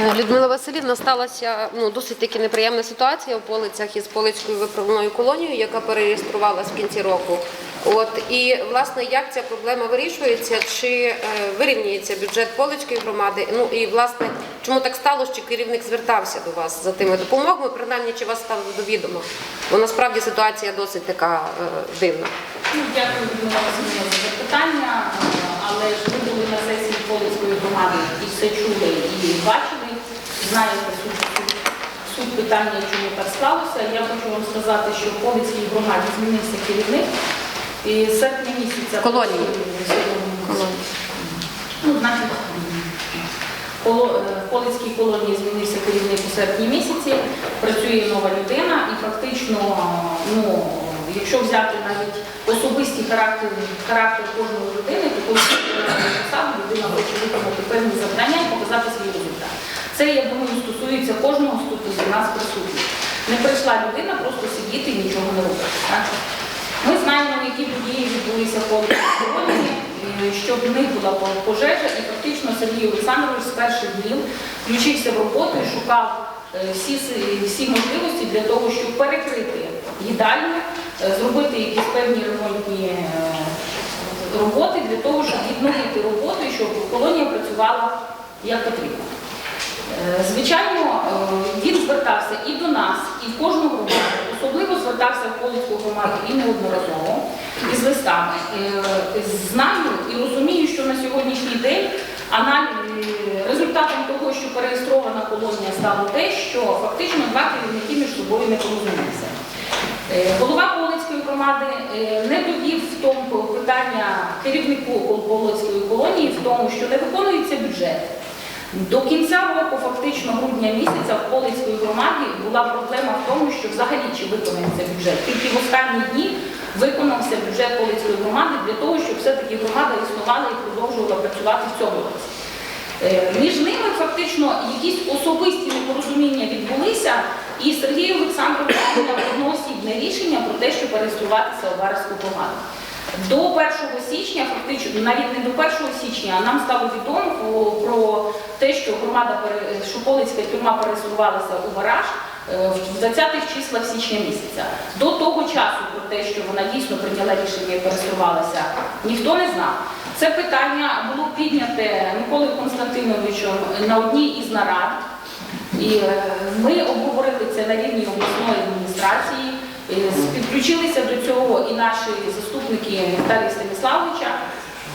Людмила Васильівна сталася ну досить таки неприємна ситуація в полицях із Полицькою виправною колонією, яка перереєструвалась в кінці року. От і власне як ця проблема вирішується, чи е, вирівнюється бюджет Полицької громади? Ну і власне чому так сталося, що керівник звертався до вас за тими допомогами? Принаймні, чи вас ставили до відома? Бо насправді ситуація досить така е, дивна. Ну, Дякую, Людмила Васильівна, за запитання. Е, Але ж ви були на сесії Полицької громади і все чули і бачили. Знаєте суть, питання, чому так сталося. Я хочу вам сказати, що в Полицькій громаді змінився керівник. І з серпня місяця Колонії. Ну, значить, е, В Полицькій колонії змінився керівник у серпні місяці, працює нова людина і фактично, ну, якщо взяти навіть особисті характери, характер кожної людини, то коли посаду людина хоче виконати певні завдання і показати свій результат. Це, я думаю, стосується кожного з нас присутніх. Не прийшла людина просто сидіти і нічого не робити. Так? Ми знаємо, які події відбулися Полицькій колонії, е, що в них була пожежа, і фактично Сергій Олександрович з перших днів включився в роботу і шукав е, всі, всі можливості для того, щоб перекрити їдальню, зробити якісь певні ремонтні е, роботи для того, щоб відновити роботу щоб колонія працювала як потрібно. Е, Звичайно, е, він звертався і до нас, і в кожну громаду. Особливо звертався в Полицьку громаду і неодноразово із листами. Е, Знаю і розумію, що на сьогоднішній день результатом того, що переєстрована колонія стало те, що фактично два керівники між собою не порозумілися. Е, Голова громади е, не довів в тому питання керівнику Полицької колонії в тому, що не виконується бюджет. До кінця року, фактично грудня місяця, в Полицької громаді була проблема в тому, що взагалі чи виконається бюджет. Тільки в останні дні виконався бюджет Полицької громади для того, щоб все-таки громада існувала і продовжувала працювати в цьому році. Е, Між ними фактично якісь особисті непорозуміння відбулися, і Сергій Олександрович одноосібне рішення про те, щоб реєструватися у Варську громаду. До 1 січня, фактично, навіть не до 1 січня, а нам стало відомо про, те, що громада пере- тюрма перереєструвалася у Вараж е, в 20-х числах січня місяця. До того часу про те, що вона дійсно прийняла рішення і перереєструвалася, ніхто не знав. Це питання було підняте Миколою Константиновичем на одній із нарад. І е, ми обговорили це на рівні обласної адміністрації. Е, Підключилися до цього і наші заступники Віталія Станіславовича,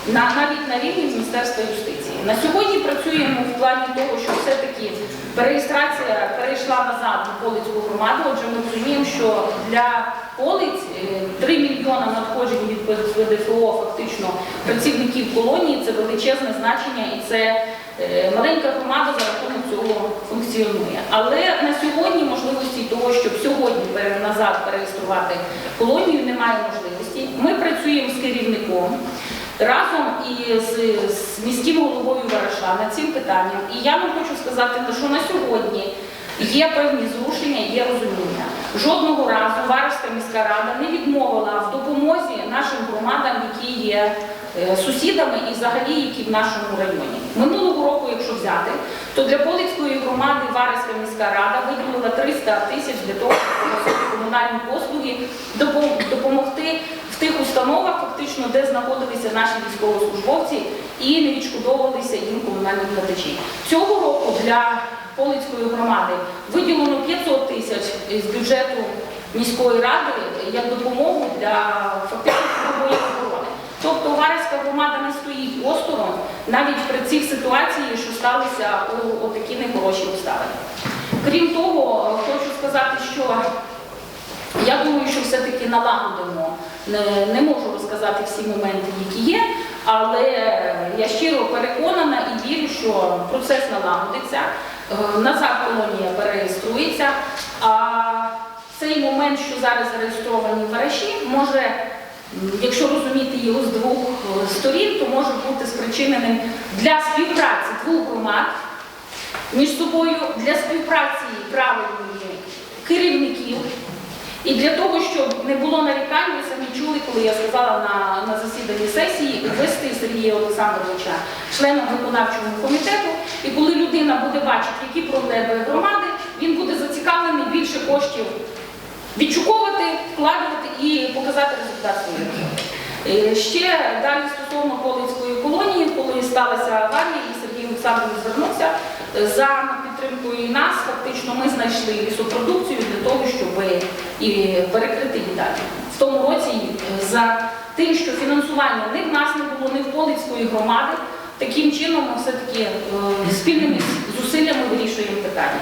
на- навіть на рівні Міністерства юстиції. На сьогодні працюємо в плані того, що все-таки переєстрація перейшла назад у Полицьку громаду. Отже, ми розуміємо, що для Полиць е, 3 мільйона надходжень від ПДФО фактично працівників колонії це величезне значення і це е, маленька громада за рахунок цього функціонує. Але на сьогодні можливості того, щоб сьогодні назад перереєструвати колонію, немає можливості. Ми працюємо з керівником. Разом із з міським головою Вараша над цим питанням. І я вам хочу сказати, що на сьогодні є певні зрушення, є розуміння. Жодного разу Варашська міська рада не відмовила в допомозі нашим громадам, які є е, сусідами і взагалі які в нашому районі. Минулого року, якщо взяти, то для Полицької громади Варашська міська рада виділила 300 тисяч для того, щоб комунальні послуги, допомогти в тих установах, фактично, де знаходилися наші військовослужбовці і не відшкодовувалися їм комунальні платежі. Цього року для Полицької громади виділено 500 тисяч з бюджету міської ради як допомогу для фактично навіть при цих ситуаціях, що сталися у, такі нехороші обставини. Крім того, хочу сказати, що я думаю, що все-таки налагодимо. Не, не можу розказати всі моменти, які є, але я щиро переконана і вірю, що процес налагодиться. Е, Назад колонія перереєструється. А цей момент, що зараз зареєстровані вараші, може, якщо розуміти його з двох е, сторін, то може бути спричиненим для співпраці двох громад між собою, для співпраці правильної керівників І для того, щоб не було нарікань, ви самі чули, коли я сказала на, на засіданні сесії, ввести Сергія Олександровича членом виконавчого комітету. І коли людина буде бачити, які проблеми громади, він буде зацікавлений більше коштів відшуковувати, вкладувати і показати результат своєї роботи. Е, Ще далі стосовно Полицької колонії, коли сталася аварія, і Сергій Олександрович звернувся е, за підтримкою нас, фактично ми знайшли лісопродукцію для того, щоб і перекрити їдальню. В тому році е, за тим, що фінансування ні в нас не було, ні в Полицької громади, таким чином ми все-таки спільними зусиллями вирішуємо питання.